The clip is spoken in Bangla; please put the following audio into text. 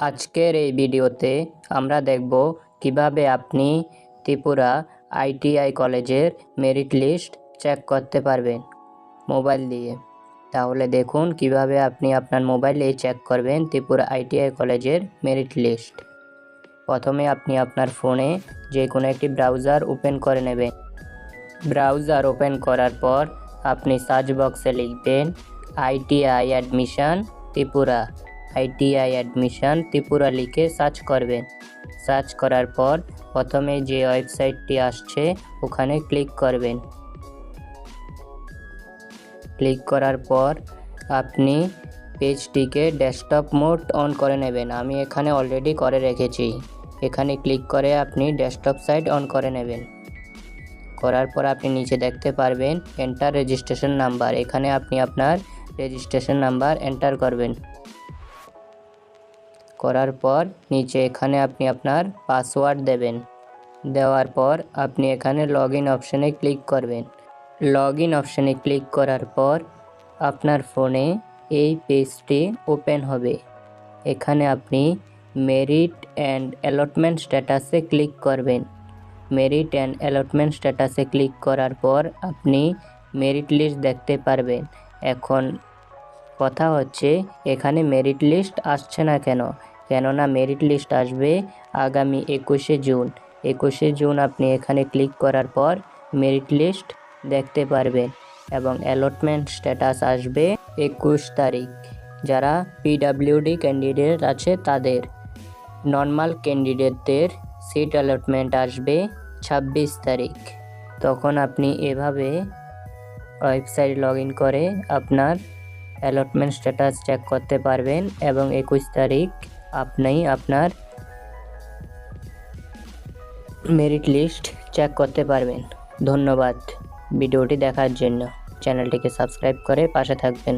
আজকের এই ভিডিওতে আমরা দেখব কীভাবে আপনি ত্রিপুরা আইটিআই কলেজের মেরিট লিস্ট চেক করতে পারবেন মোবাইল দিয়ে। তাহলে দেখুন কীভাবে আপনি আপনার মোবাইলে চেক করবেন ত্রিপুরা আইটিআই কলেজের মেরিট লিস্ট প্রথমে আপনি আপনার ফোনে যে কোনো একটি ব্রাউজার ওপেন করে নেবেন। ব্রাউজার ওপেন করার পর আপনি সার্চ বক্সে লিখবেন ITI admission Tripura. ITI admission Tripura লিখে সার্চ করবেন। সার্চ করার পর প্রথমে যে ওয়েবসাইটটি আসছে, ওখানে ক্লিক করবেন। ক্লিক করার পর আপনি পেজটিকে ডেস্কটপ মোড অন করে নেবেন। আমি এখানে অলরেডি করে রেখেছি। এখানে ক্লিক করে আপনি ডেস্কটপ সাইট অন করে নেবেন। করার পর আপনি নিচে দেখতে পারবেন, এন্টার রেজিস্ট্রেশন নাম্বার। এখানে আপনি আপনার রেজিস্ট্রেশন নাম্বার এন্টার করবেন। করার পর নিচে এখানে আপনি আপনার পাসওয়ার্ড দেবেন। দেওয়ার পর আপনি এখানে লগ ইন অপশানে ক্লিক করবেন। লগ ইন অপশানে ক্লিক করার পর আপনার ফোনে এই পেজটি ওপেন হবে। এখানে আপনি মেরিট অ্যান্ড অ্যালটমেন্ট স্ট্যাটাসে ক্লিক করবেন। মেরিট অ্যান্ড অ্যালটমেন্ট স্ট্যাটাসে ক্লিক করার পর আপনি মেরিট লিস্ট দেখতে পারবেন। এখন কথা হচ্ছে, এখানে মেরিট লিস্ট আসছে না কেন? কেননা মেরিট লিস্ট আসবে আগামী একুশে জুন। একুশে জুন আপনি এখানে ক্লিক করার পর মেরিট লিস্ট দেখতে পারবেন এবং অ্যালটমেন্ট স্ট্যাটাস আসবে একুশ তারিখ। যারা পিডাব্লিউডি ক্যান্ডিডেট আছে তাদের নর্মাল ক্যান্ডিডেটদের সিট অ্যালটমেন্ট আসবে ছাব্বিশ তারিখ। তখন আপনি এভাবে ওয়েবসাইট লগ করে আপনার অ্যালটমেন্ট স্ট্যাটাস চেক করতে পারবেন এবং একুশ তারিখ আপনি আপনার মেরিট লিস্ট চেক করতে পারবেন। ধন্যবাদ ভিডিওটি দেখার জন্য। চ্যানেলটিকে সাবস্ক্রাইব করে পাশে থাকবেন।